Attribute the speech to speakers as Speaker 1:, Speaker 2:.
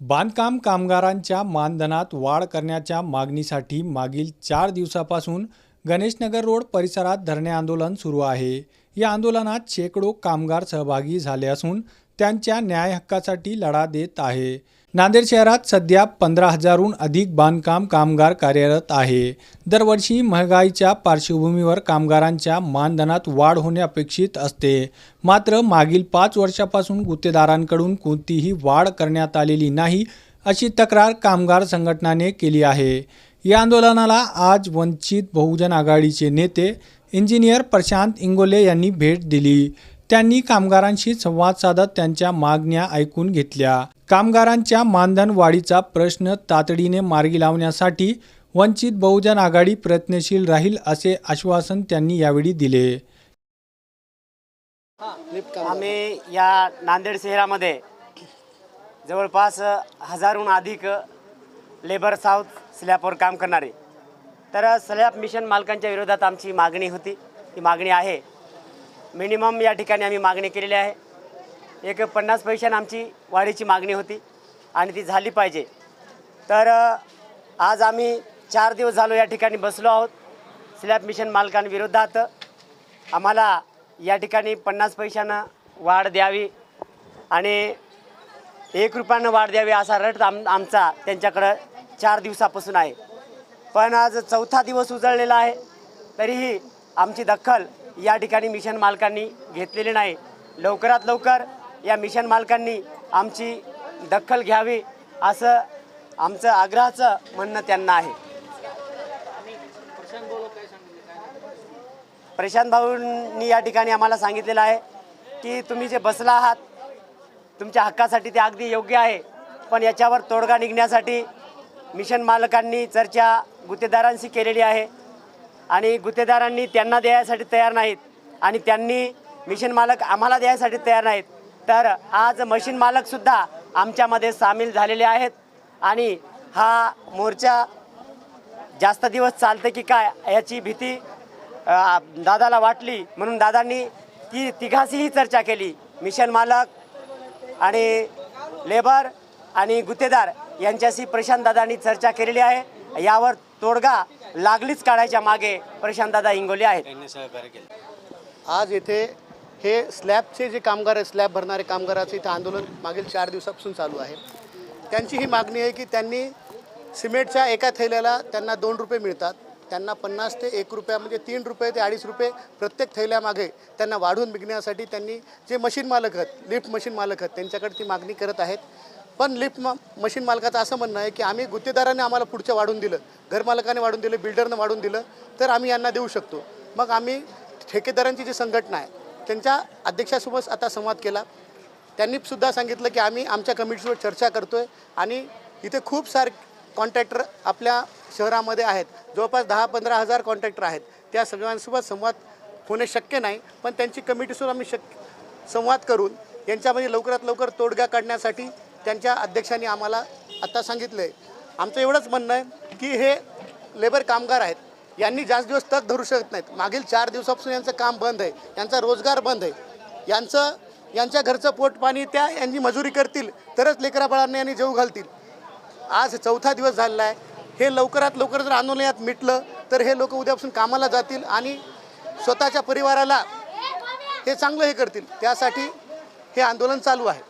Speaker 1: बांधकाम कामगारांच्या मानधनात वाढ करण्याच्या मागणीसाठी मागील चार दिवसापासून गणेशनगर रोड परिसरात धरणे आंदोलन सुरू आहे. या आंदोलनात शेकडो कामगार सहभागी झाले असून त्यांच्या न्याय हक्कासाठी लढा देत आहे. नांदेड शहरात सध्या पंधरा हजारहून अधिक बांधकाम कामगार कार्यरत आहे. दरवर्षी महागाईच्या पार्श्वभूमीवर कामगारांच्या मानधनात वाढ होणे अपेक्षित असते. मात्र मागील पाच वर्षापासून गुत्तेदारांकडून कोणतीही वाढ करण्यात आलेली नाही अशी तक्रार कामगार संघटनाने केली आहे. या आंदोलनाला आज वंचित बहुजन आघाडीचे नेते इंजिनियर प्रशांत इंगोले यांनी भेट दिली. त्यांनी कामगारांशी संवाद साधत त्यांच्या मागण्या ऐकून घेतल्या. कामगारांच्या मानधन वाढीचा प्रश्न तातडीने मार्गी लावण्यासाठी वंचित बहुजन आघाडी प्रयत्नशील राहील असे आश्वासन त्यांनी यावेळी दिले.
Speaker 2: आम्ही या नांदेड शहरामध्ये जवळपास हजारहून अधिक लेबर साऊथ स्लॅबवर काम करणारे. तर स्लॅब मिशन मालकांच्या विरोधात आमची मागणी होती. ती मागणी आहे. मिनिमम या ठिकाणी आम्ही मागणी केलेली आहे. एक पन्नास पैशानं आमची वाढीची मागणी होती आणि ती झाली पाहिजे. तर आज आम्ही चार दिवस झालो या ठिकाणी बसलो आहोत. स्लॅब मिशन मालकांविरोधात आम्हाला या ठिकाणी पन्नास पैशानं वाढ द्यावी आणि एक रुपयानं वाढ द्यावी असा रट आम आमचा त्यांच्याकडं चार दिवसापासून आहे. पण आज चौथा दिवस उजळलेला आहे. तरीही आमची दखल या ठिकाणी मिशन मालकांनी घेतलेली नाही. लवकरात लवकर या मिशन मालकांनी आमची दखल घ्यावी असं आमचं आग्रहाचं म्हणणं त्यांना आहे. प्रशांत भाऊंनी या ठिकाणी आम्हाला सांगितलेलं आहे की तुम्ही जे बसला आहात तुमच्या हक्कासाठी ते अगदी योग्य आहे पण याच्यावर तोडगा निघण्यासाठी मिशन मालकांनी चर्चा गुत्तेदारांशी केलेली आहे. आणि गुत्तेदारांनी त्यांना द्यायसाठी तयार नाहीत आणि त्यांनी मिशन मालक आम्हाला द्यायसाठी तयार नाहीत. तर आज मशीन मालकसुद्धा आमच्यामध्ये सामील झालेले आहेत. आणि हा मोर्चा जास्त दिवस चालतं की काय याची भीती दादाला वाटली म्हणून दादांनी ती तिघाशीही चर्चा केली. मिशन मालक आणि लेबर आणि गुत्तेदार यांच्याशी प्रशांत दादांनी चर्चा केलेली आहे. यावर तोडगा लागलीच काढायच्या मागे. प्रशांत दादा इंगोले आहेत.
Speaker 3: आज येथे हे स्लॅबचे जे कामगार आहेत स्लॅब भरणारे कामगाराचे इथे आंदोलन मागील चार दिवसापासून चालू आहे. त्यांची ही मागणी आहे की त्यांनी सिमेंटच्या एका थैल्याला त्यांना दोन रुपये मिळतात. त्यांना पन्नास ते एक रुपया म्हणजे तीन रुपये ते अडीच रुपये प्रत्येक थैल्यामागे त्यांना वाढवून विकण्यासाठी त्यांनी जे मशीन मालक आहेत लिफ्ट मशीन मालक आहेत त्यांच्याकडे ती मागणी करत आहेत. पण लिफ्ट मशीन मालकाचं असं म्हणणं आहे की आम्ही गुत्तेदाराने आम्हाला पुढचं वाढून दिलं घरमालकाने वाढून दिलं बिल्डरनं वाढून दिलं तर आम्ही यांना देऊ शकतो. मग आम्ही ठेकेदारांची जी संघटना आहे त्यांच्या अध्यक्षासोबत आता संवाद केला. त्यांनी सुद्धा सांगितलं की आम्ही आमच्या कमिटीसोबत चर्चा करतो आहे आणि इथे खूप सारे कॉन्ट्रॅक्टर आपल्या शहरामध्ये आहेत. जवळपास दहा पंधरा हजार कॉन्ट्रॅक्टर आहेत. त्या सगळ्यांसोबत संवाद होणे शक्य नाही पण त्यांची कमिटीसोबत आम्ही शक संवाद करून यांच्यामध्ये लवकरात लवकर तोडगा काढण्यासाठी त्यांच्या अध्यक्षांनी आम्हाला आत्ता सांगितलं आहे आमचं एवढंच म्हणणं आहे की हे लेबर कामगार आहेत यांनी जास्त दिवस तग धरू शकत नाहीत. मागील चार दिवसापासून यांचं काम बंद आहे यांचा रोजगार बंद आहे. यांचं यांच्या घरचं पोटपाणी त्या यांची मजुरी करतील तरच लेकराबाळांना यांनी जेव घालतील. आज चौथा दिवस झालेला आहे. हे लवकरात लवकर जर आंदोलनात मिटलं तर हे लोक उद्यापासून कामाला जातील आणि स्वतःच्या परिवाराला हे चांगलं हे करतील. त्यासाठी हे आंदोलन चालू आहे.